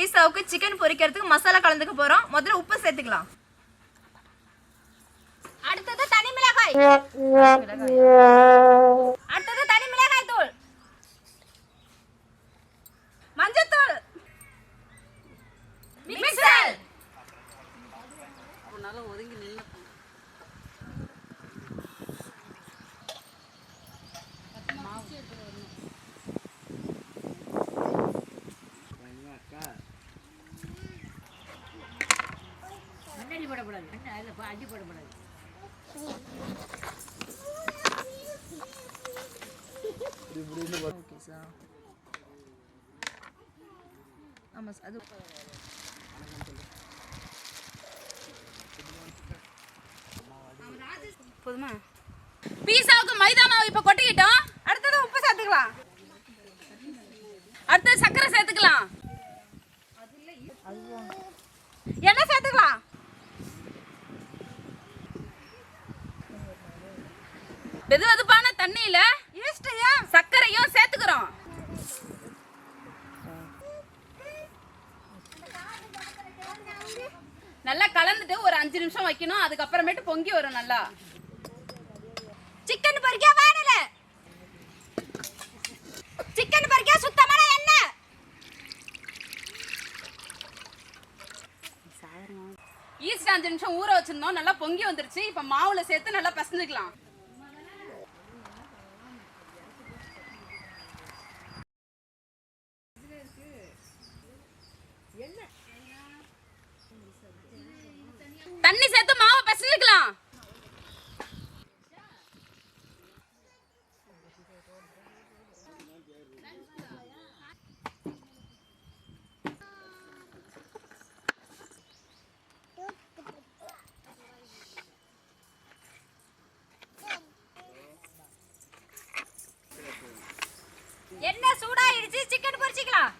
பீஸாவுக்கு chicken பொரிக்கிறதுக்கு மசாலா கலந்துக்க போறோம். முதல்ல உப்பு சேர்த்துக்கலாம். அடுத்தது தனி மிளகாய் அடுத்தது தனி மிளகாய் தூள் மஞ்சத்தூள் மிக்சர் அடி போடக்கூடாது அண்ணா அதில் அடி போடக்கூடாது ஓகே சார் ஆமாம் சார் அது போதுமா? பீஸாவுக்கு மைதா மாவு இப்ப கொட்டிக்கிட்டோம். அடுத்தது உப்பு சேர்த்துக்கலாம். அடுத்து சர்க்கரை சேர்த்துக்கலாம். எண்ணெய் வைக்கணும் அதுக்கப்புறமேட்டு பொங்கி வரும் நல்லா. சிக்கன் பொரிக்க வானல? சிக்கன் பொரிக்க சுத்தமான எண்ணெய்? ஈஸ்ட் அஞ்சு நிமிஷம் ஊற வச்சிருந்தோம் நல்லா பொங்கி வந்துருச்சு. இப்ப மாவுல சேர்த்து நல்லா பசஞ்சுக்கலாம். தண்ணி சேர்த்து மாவை பிசைஞ்சுக்கலாம் எண்ணெய் சூடாயிடுச்சு சிக்கன் பொரிச்சிக்கலாம்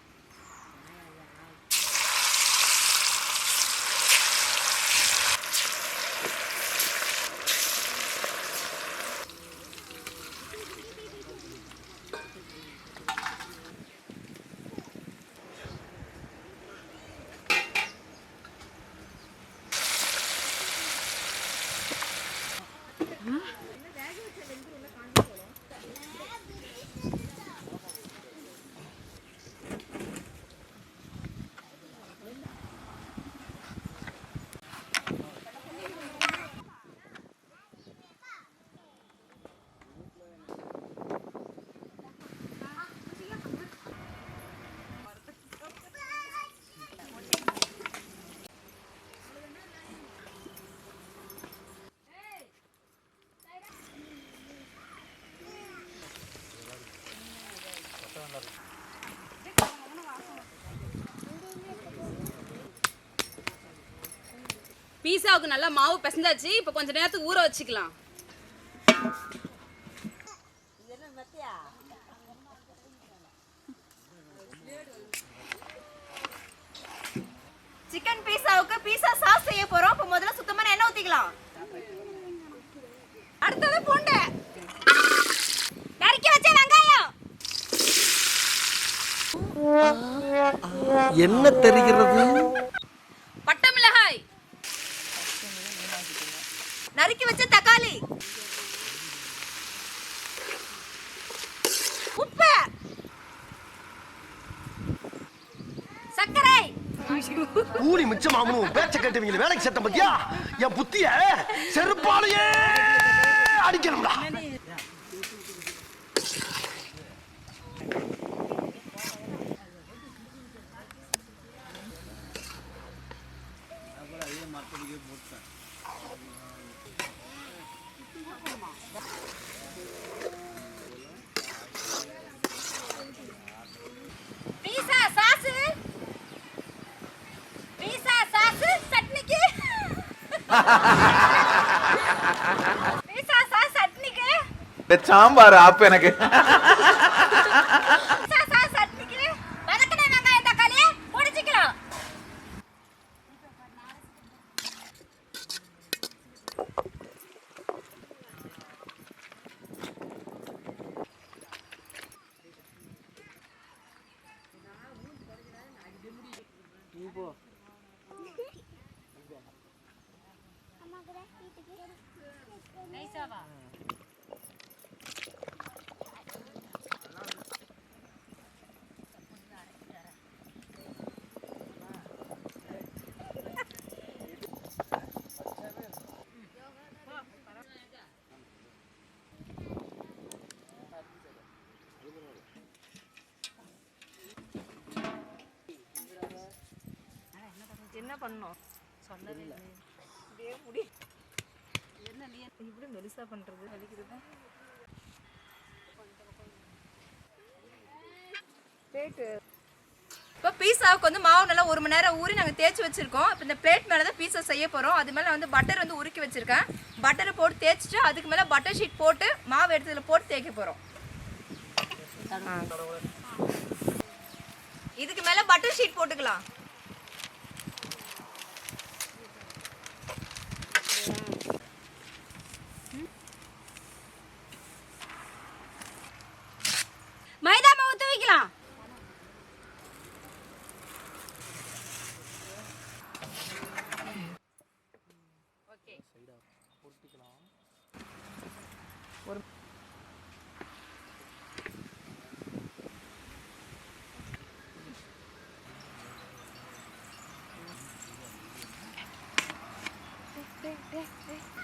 பீஸாவுக்கு நல்லா மாவு பிசைஞ்சாச்சு இப்ப கொஞ்ச நேரத்துக்கு ஊற வச்சுக்கலாம். சிக்கன் பீஸாவுக்கு பீஸா சாஸ் செய்ய போறோம். இப்போ முதல்ல சுத்தமான எண்ணெய் ஊத்திக்கலாம். அடுத்தது பூண்டு. நறுக்கி வச்ச வெங்காயம். என்ன தெரிகிறது பட்டை மிளகாய் நறுக்கி வச்ச தக்காளி. உப்பு. சர்க்கரை. கூலி மிச்சமாகணும் பேச்ச கேட்டவங்க வேலைக்கு சேர்த்த பத்தியா? என் புத்திய செருப்பாலையே அடிக்கணும்டா பீஸா சாஸ் பீஸா சாஸ் சட்னிக்கு பீஸா சாஸ் சட்னிக்கு சாம்பார் ஆப்பு எனக்கு பீஸா சாஸ் சட்னிக்கு வதக்கின வெங்காயம் தக்காளி பொடிச்சுக்கலாம் என்ன பண்ணோம்? சொன்னதே இல்லையே. முடி என்ன நீ இப்படி மெலிசா பண்றது? வலிக்குதுதா இப்போ பீஸாவுக்கு வந்து மாவு நல்லா ஒரு மணி நேரம் ஊறி நாங்கள் தேய்ச்சி வச்சிருக்கோம். இப்போ இந்த பிளேட் மேலே தான் பீஸா செய்ய போகிறோம் அது மேலே வந்து பட்டர் வந்து உருக்கி வச்சிருக்கேன். பட்டரை போட்டு தேய்ச்சிட்டு அதுக்கு மேலே பட்டர் ஷீட் போட்டு மாவு எடுத்ததில் போட்டு தேய்க்க போகிறோம் இதுக்கு மேலே பட்டர் ஷீட் போட்டுக்கலாம் மைதா மாவு தூவிக்கலாம்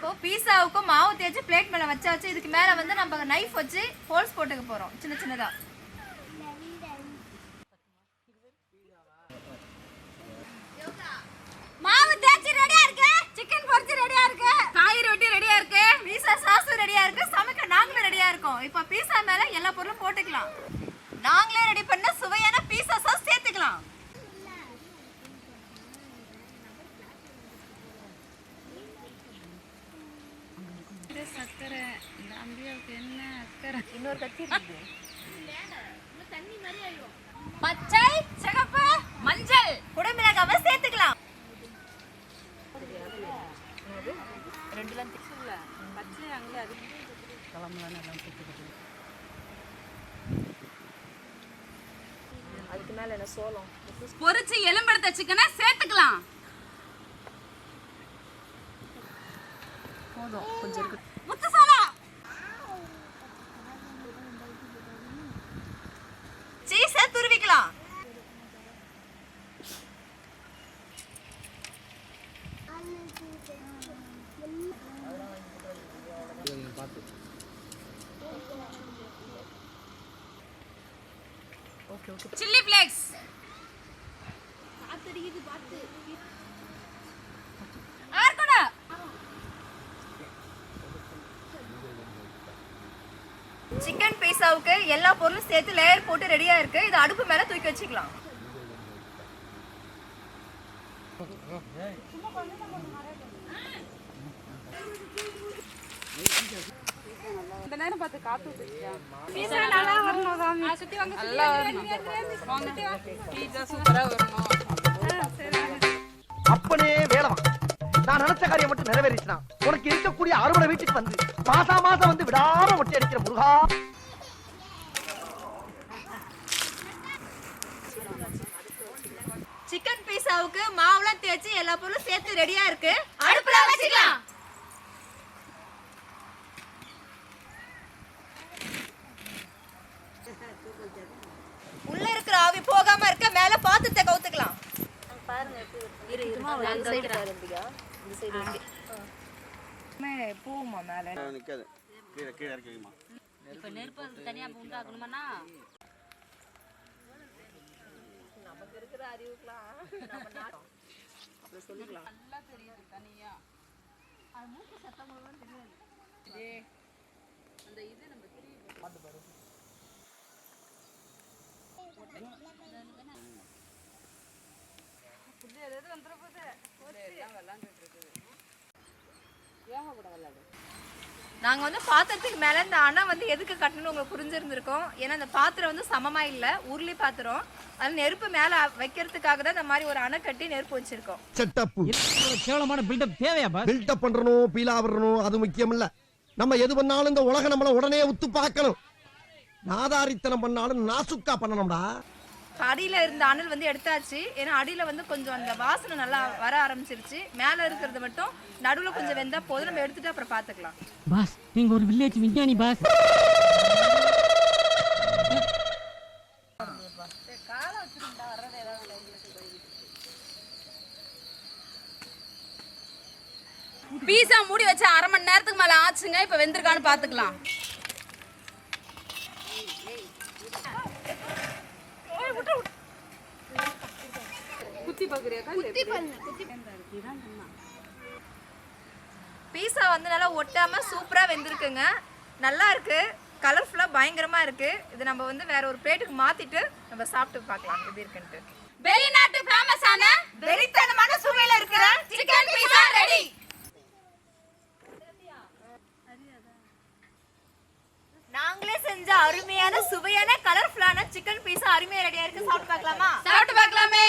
இப்போ பீஸாவுக்கும் மாவு தேய்ச்சி பிளேட் மேலே வச்சாச்சு இதுக்கு மேலே வந்து நம்ம நைஃப் வச்சு ஹோல்ஸ் போட்டுக்க போகிறோம் சின்ன சின்னதாக மாவு தேய்ச்சி ரெடியா இருக்கு? சிக்கன் பொரிச்சு ரெடியா இருக்கு? காய்கறி வெட்டி ரெடியா இருக்கு? பீஸா சாஸ் ரெடியா இருக்கு? சமைக்க நாங்களும் ரெடியா இருக்கோம். இப்போ பீஸா மேல எல்லா பொருளும் போட்டுக்கலாம். நாங்களே ரெடி பண்ண சுவையான பீஸா சாஸ் சேர்த்துக்கலாம் இன்னொரு கத்தி இருக்குது. பச்சை சிகப்பு மஞ்சள். குடமிளகாவை சேர்த்துக்கலாம். அதுக்கு மேல என்ன சோளம்? பொரிச்சு எலும்பெடுத்த சிக்கனை சேர்த்துக்கலாம். போதும் கொஞ்சம் இருக்கு முத்து சோளம் சீஸை துருவிக்கலாம் சில்லி ஃபிளேக்ஸ். ஆர்கோடா சிக்கன் பீஸாவுக்கு எல்லா பொருளும் சேர்த்து லேயர் போட்டு ரெடியா இருக்கு. இது அடுப்பு மேல தூக்கி வச்சுக்கலாம். இந்த நேரம் பார்த்து காத்து விட்டுருக்கியா நல்லா வரணும் நல்லா வரணும். வாங்க. பீட்சா சூப்பரா வரணும். அப்பனே வேலவன். நான் நினைச்ச காரியம் மட்டும் நிறைவேறிச்சுனா உனக்கு இருக்கக்கூடிய அறுவடை வீட்டுக்கு வந்து மாசா மாசம் வந்து விடாம ஒட்டி அடிக்கிற முருகா. சிக்கன் பீஸாவுக்கு மாவுலாம் தேய்ச்சி எல்லா பொருளும் சேர்த்து ரெடியா இருக்கு. அடுப்புல வச்சுக்கலாம். போகாம இருக்க மேல பாத்திரத்தை கவுத்துக்கலாம். பூமா மேல. நிக்காது. கீழே கீழே இறக்கி வைமா இப்ப நெருப்பு அதுக்கு தனியா உண்டாக்கணுமாண்ணா? நல்லா தெரியுது தனியா. ஏய், அந்த இது நம்ம திரும்பி நாங்க வந்து பாத்திரத்துக்கு மேல இந்த அணை வந்து எதுக்கு கட்டணும்னு உங்களுக்கு புரிஞ்சிருந்திருக்கோம். ஏன்னா இந்த பாத்திரம் வந்து சமமா இல்ல உருளி பாத்திரம். அது நெருப்பு மேல வைக்கிறதுக்காக தான் இந்த மாதிரி ஒரு அணை கட்டி நெருப்பு வச்சிருக்கோம். செட்டப் கேவலமான பில்டப் தேவையா பில்டப் பண்றணும் பீலா வரணும் அது முக்கியம் இல்ல நம்ம எது பண்ணாலும் இந்த உலகம் நம்மள உடனே உத்து பார்க்கணும். நாதாரித்தனம் பண்ணாலும் நாசுக்கா பண்ணணும்டா. அடியில இருந்த அனல் வந்து எடுத்தாச்சு. ஏன்னா அடியில வந்து கொஞ்சம் அந்த வாசனை நல்லா வர ஆரம்பிச்சிருச்சு. மேல இருக்கிறது மட்டும் நடுவுல கொஞ்சம் வெந்தா போதும். நம்ம எடுத்துட்டு அப்புறம் பாத்துக்கலாம். பாஸ் நீங்க ஒரு வில்லேஜ் விஞ்ஞானி பாஸ். பீஸா மூடி வச்சு அரை மணி நேரத்துக்கு மேல ஆச்சுங்க. இப்ப வெந்திருக்கான்னு பாத்துக்கலாம். குத்தி பீஸா வந்து நல்லா ஒட்டாம சூப்பரா வெந்திருக்குங்க. நல்லா இருக்கு. கலர்ஃபுல்லா பயங்கரமா இருக்கு. இது நம்ம வந்து வேற ஒரு பிளேட்டுக்கு மாத்திட்டு நம்ம சாப்பிட்டு பார்க்கலாம். எப்படி இருக்குன்ட்டு. வெளிநாட்டு ஃபேமஸான வெறித்தனமான சுவையில இருக்கிற சிக்கன் பீஸா ரெடி நாங்களே செஞ்ச அருமையான சுவையான கலர்ஃபுல்லான சிக்கன் பீஸா அருமையா ரெடியா இருக்கு. சாப்பிட்டு பார்க்கலாமா? சாப்பிட்டு பார்க்கலாமே.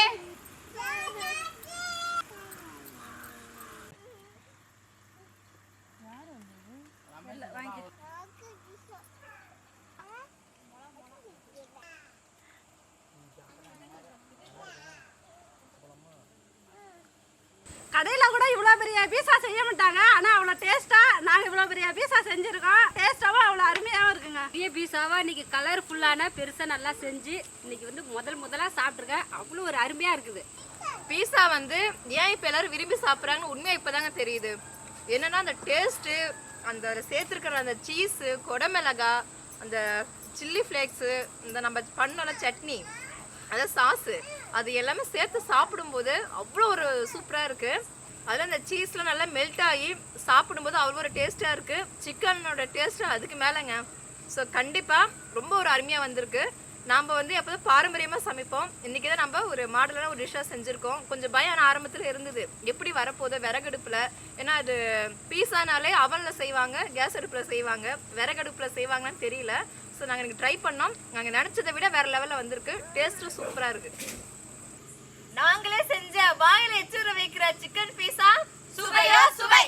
கடையில் கூட இவ்வளோ பெரிய பீஸா செய்ய மாட்டாங்க. ஆனால் அவ்வளோ டேஸ்ட்டாக நாங்கள் இவ்வளோ பெரிய பீஸா செஞ்சுருக்கோம். டேஸ்ட்டாகவும் அவ்வளோ அருமையாகவும் இருக்குங்க. பெரிய பீஸாவாக இன்றைக்கி கலர்ஃபுல்லான பெருசாக நல்லா செஞ்சு இன்னைக்கு வந்து முதல் முதலாக சாப்பிட்ருக்கேன் அவ்வளோ ஒரு அருமையாக இருக்குது. பீஸா வந்து ஏன் இப்போ எல்லாரும் விரும்பி சாப்பிட்றாங்கன்னு உண்மையை இப்போ தாங்க தெரியுது. என்னென்னா அந்த டேஸ்ட்டு அந்த சேர்த்துருக்கிற அந்த சீஸு கொடமிளகா அந்த சில்லி ஃப்ளேக்ஸு இந்த நம்ம பண்ணோட சட்னி அதாவது சாஸு அது எல்லாமே சேர்த்து சாப்பிடும்போது அவ்வளோ ஒரு சூப்பராக இருக்குது அதில் அந்த சீஸ்லாம் நல்லா மெல்ட் ஆகி சாப்பிடும்போது அவ்வளோ ஒரு டேஸ்ட்டாக இருக்குது சிக்கனோட டேஸ்ட்டு அதுக்கு மேலேங்க. ஸோ கண்டிப்பாக ரொம்ப ஒரு அருமையாக வந்திருக்கு. நாம் வந்து எப்போதும் பாரம்பரியமாக சமைப்போம். இன்றைக்கி தான் நம்ம ஒரு மாடலான ஒரு டிஷ்ஷாக செஞ்சுருக்கோம். கொஞ்சம் பயம் ஆரம்பத்தில் இருந்தது. எப்படி வரப்போகுது? விறகடுப்பில். ஏன்னா அது பீஸானாலே அவனில் செய்வாங்க கேஸ் அடுப்பில் செய்வாங்க. விறகடுப்பில் செய்வாங்கன்னு தெரியல. ஸோ நாங்கள் எனக்கு ட்ரை பண்ணோம். நாங்கள் நினச்சதை விட வேறு லெவலில் வந்திருக்கு. டேஸ்ட்டும் சூப்பராக இருக்குது நாங்களே செஞ்ச வாயில எச்சுற வைக்கிற சிக்கன் பீஸா சுவையா சுவை.